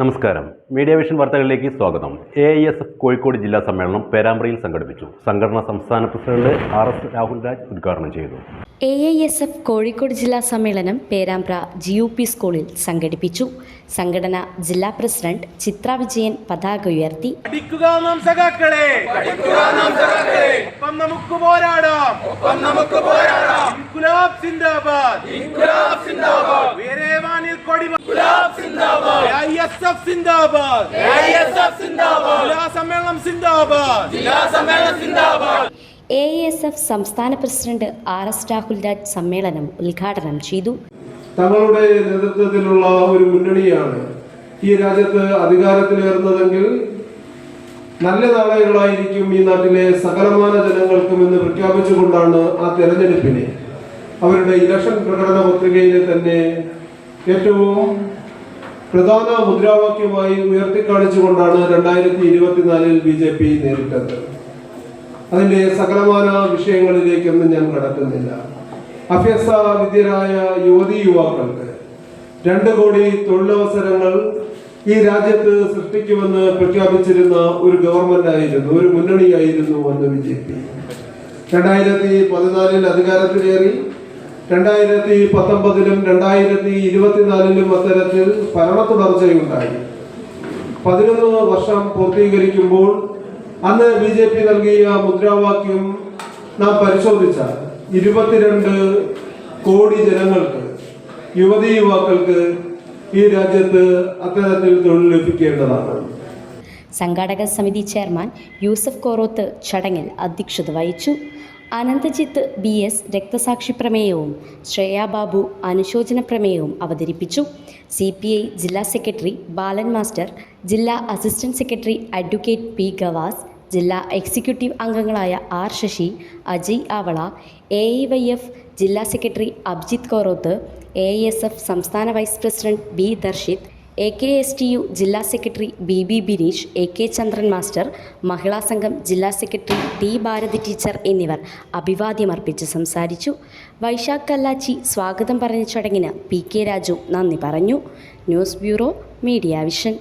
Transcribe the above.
നമസ്കാരം. Media vision വാർത്തകളിലേക്ക് സ്വാഗതം. A I S F Kozhikode ജില്ലാ സമ്മേളനം പേരാമ്പ്രയിൽ സംഘടിപ്പിച്ചു. സംഘടന സംസ്ഥാന president R S Rahul Raj ഉദ്ഘാടനം ചെയ്തു. A I S F Kozhikode ജില്ലാ സമ്മേളനം പേരാമ്പ്ര ജി യു പി സ്കൂളിൽ സംഘടിപ്പിച്ചു. സംഘടന ജില്ലാ പ്രസിഡന്റ് ചിത്ര വിജയൻ പതാക ഉയർത്തി. ഒപ്പം നമുക്ക് പോരാടാം. ഒപ്പം നമുക്ക് പോരാടാം. ഇൻകുലാബ് സിന്ദാബാദ്. ഇൻകുലാബ് സിന്ദാബാദ്. വീരേവാനിൽ സിന്ദാബാദ്. ഐഎസ്എഫ് സിന്ദാബാദ്. ഐഎസ്എഫ് സിന്ദാബാദ്. ജില്ലാ സമ്മേളനം സിന്ദാബാദ്. ജില്ലാ സമ്മേളനം സിന്ദാബാദ്. എ എസ് എഫ് സംസ്ഥാന president R S Rahul Raj സമ്മേളനം ഉദ്ഘാടനം ചെയ്തു. തങ്ങളുടെ നേതൃത്വത്തിലുള്ള ഒരു മുന്നണിയാണ് ഈ രാജ്യത്ത് അധികാരത്തിലേറുന്നതെങ്കിൽ നല്ല നാളുകളായിരിക്കും ഈ നാട്ടിലെ സകലമാന ജനങ്ങൾക്കും എന്ന് പ്രഖ്യാപിച്ചുകൊണ്ടാണ് ആ തെരഞ്ഞെടുപ്പിനെ. അവരുടെ ഇലക്ഷൻ പ്രകടന പത്രികയിലെ തന്നെ ഏറ്റവും പ്രധാന മുദ്രാവാക്യമായി ഉയർത്തിക്കാണിച്ചുകൊണ്ടാണ് രണ്ടായിരത്തി ഇരുപത്തിനാലിൽ ബി ജെ പി നേരിട്ടത്. അതിന്റെ സകലമാന വിഷയങ്ങളിലേക്കൊന്നും ഞാൻ കടക്കുന്നില്ല. അഭ്യസ വിദ്യരായ യുവതി യുവാക്കൾക്ക് രണ്ട് കോടി തൊഴിലവസരങ്ങൾ ഈ രാജ്യത്ത് സൃഷ്ടിക്കുമെന്ന് പ്രഖ്യാപിച്ചിരുന്ന ഒരു ഗവൺമെന്റ് ആയിരുന്നു ഒരു മുന്നണിയായിരുന്നു അന്ന് ബി ജെ പി രണ്ടായിരത്തി പതിനാലിൽ അധികാരത്തിലേറി രണ്ടായിരത്തി പത്തൊമ്പതിലും രണ്ടായിരത്തി ഇരുപത്തിനാലിലും അത്തരത്തിൽ ഭരണ തുടർച്ചയുണ്ടായി പതിനൊന്ന് വർഷം പൂർത്തീകരിക്കുമ്പോൾ അന്ന് ബി ജെ പി നൽകിയ മുദ്രാവാക്യം നാം പരിശോധിച്ചാൽ ഇരുപത്തിരണ്ട് കോടി ജനങ്ങൾക്ക് യുവതി യുവാക്കൾക്ക് ഈ രാജ്യത്ത് അത്തരത്തിൽ തൊഴിൽ ലഭിക്കേണ്ടതാണ്. സംഘാടക സമിതി ചെയർമാൻ യൂസഫ് കോറോത്ത് ചടങ്ങിൽ അധ്യക്ഷത വഹിച്ചു. അനന്തജിത്ത് ബി എസ് രക്തസാക്ഷി പ്രമേയവും ശ്രേയാബാബു അനുശോചന പ്രമേയവും അവതരിപ്പിച്ചു. സി പി ഐ ജില്ലാ സെക്രട്ടറി ബാലൻ മാസ്റ്റർ ജില്ലാ assistant secretary advocate P Gavas ജില്ലാ എക്സിക്യൂട്ടീവ് അംഗങ്ങളായ R Sasi Ajay Avala A Y F ജില്ലാ secretary Abjith Koroth A S F സംസ്ഥാന vice president B Darshith A K S T U ജില്ലാ secretary B B Bineesh A K Chandran master Mahila Sangham ജില്ലാ secretary T Bharati teacher എന്നിവർ അഭിവാദ്യമർപ്പിച്ച് സംസാരിച്ചു. വൈശാഖ് കല്ലാച്ചി സ്വാഗതം പറഞ്ഞ ചടങ്ങിന് P K Raju നന്ദി പറഞ്ഞു. News bureau media vision.